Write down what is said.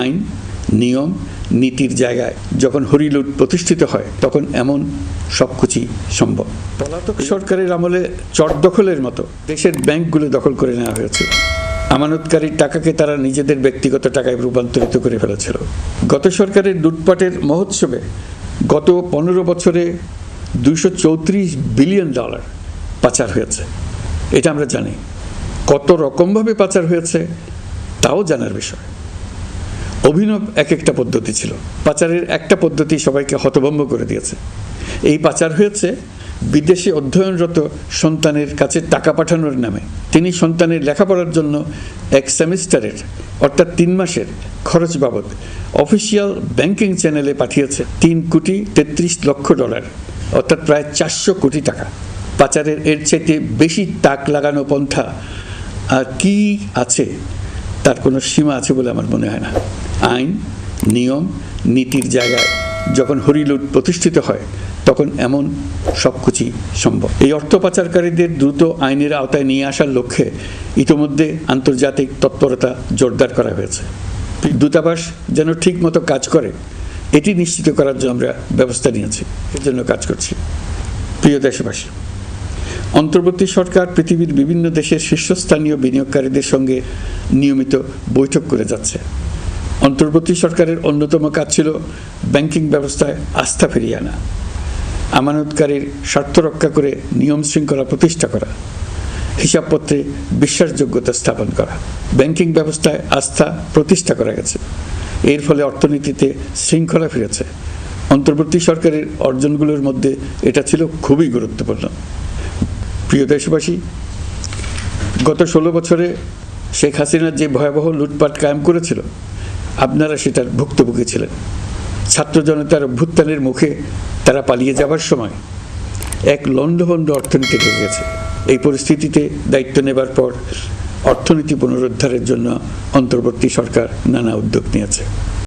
আইন নিয়ম নীতির জায়গায় যখন হরিলুট প্রতিষ্ঠিত হয় তখন এমন সব কিছুই সম্ভব। পলাতক সরকারের আমলে চট দখলের মতো দেশের ব্যাংকগুলো দখল করে নেওয়া হয়েছে। আমানতকারীর টাকাকে তারা নিজেদের ব্যক্তিগত টাকায় রূপান্তরিত করে ফেলেছিল। গত সরকারের লুটপাটের মহোৎসবে গত পনেরো বছরে দুইশো চৌত্রিশ বিলিয়ন ডলার পাচার হয়েছে। এটা আমরা জানি। কত রকমভাবে পাচার হয়েছে তাও জানার বিষয়। অভিনব এক একটা পদ্ধতি ছিল। পাচারের একটা পদ্ধতি সবাইকে হতভম্ব করে দিয়েছে। এই পাচার হয়েছে বিদেশে অধ্যয়নরত সন্তানের কাছে টাকা পাঠানোর নামে। তিনি সন্তানের লেখাপড়ার জন্য এক সেমিস্টারের, অর্থাৎ তিন মাসের, খরচ বাবদ অফিসিয়াল ব্যাংকিং চ্যানেলে পাঠিয়েছে তিন কোটি তেত্রিশ লক্ষ ডলার, অর্থাৎ প্রায় চারশো কোটি টাকা। পাচারের এর চাইতে বেশি তাক লাগানো পন্থা কি আছে? তার কোনো সীমা আছে বলে আমার মনে হয় না। আইন, নিয়ম, নীতির জায়গায় যখন হরিলুট প্রতিষ্ঠিত হয়, তখন এমন সব কিছুই সম্ভব। এই অর্থ পাচারকারীদের দ্রুত আইনের আওতায় নিয়ে আসার লক্ষ্যে ইতোমধ্যে আন্তর্জাতিক তৎপরতা জোরদার করা হয়েছে। দূতাবাস যেন ঠিক মতো কাজ করে, এটি নিশ্চিত করার জন্য আমরা ব্যবস্থা নিয়েছি। এর জন্য কাজ করছি। প্রিয় দেশবাসী অন্তর্বর্তী সরকার পৃথিবীর বিভিন্ন দেশের শীর্ষস্থানীয় বিনিয়োগকারীদের সঙ্গে নিয়মিত বৈঠক করে যাচ্ছে। অন্তর্বর্তী সরকারের অন্যতম কাজ ছিল ব্যাংকিং ব্যবস্থায় আস্থা ফিরিয়ে আনা, আমানতকারীর স্বার্থ রক্ষা করে নিয়ম শৃঙ্খলা প্রতিষ্ঠা করা, হিসাবপত্রে বিশ্বাসযোগ্যতা স্থাপন করা, ব্যাংকিং ব্যবস্থায় আস্থা প্রতিষ্ঠা করা গেছে। এর ফলে অর্থনীতিতে শৃঙ্খলা ফিরেছে। অন্তর্বর্তী সরকারের অর্জনগুলোর মধ্যে এটা ছিল খুবই গুরুত্বপূর্ণ। প্রিয় দেশবাসী, গত ষোলো বছরে শেখ হাসিনা যে ভয়াবহ লুটপাট কায়েম করেছিল, আপনারা সেটার ভুক্তভোগী ছিলেন। ছাত্র জনতার অভ্যুত্থানের মুখে তারা পালিয়ে যাবার সময় এক লণ্ডভণ্ড অর্থনীতি লেগে গেছে। এই পরিস্থিতিতে দায়িত্ব নেবার পর অর্থনীতি পুনরুদ্ধারের জন্য অন্তর্বর্তী সরকার নানা উদ্যোগ নিয়েছে।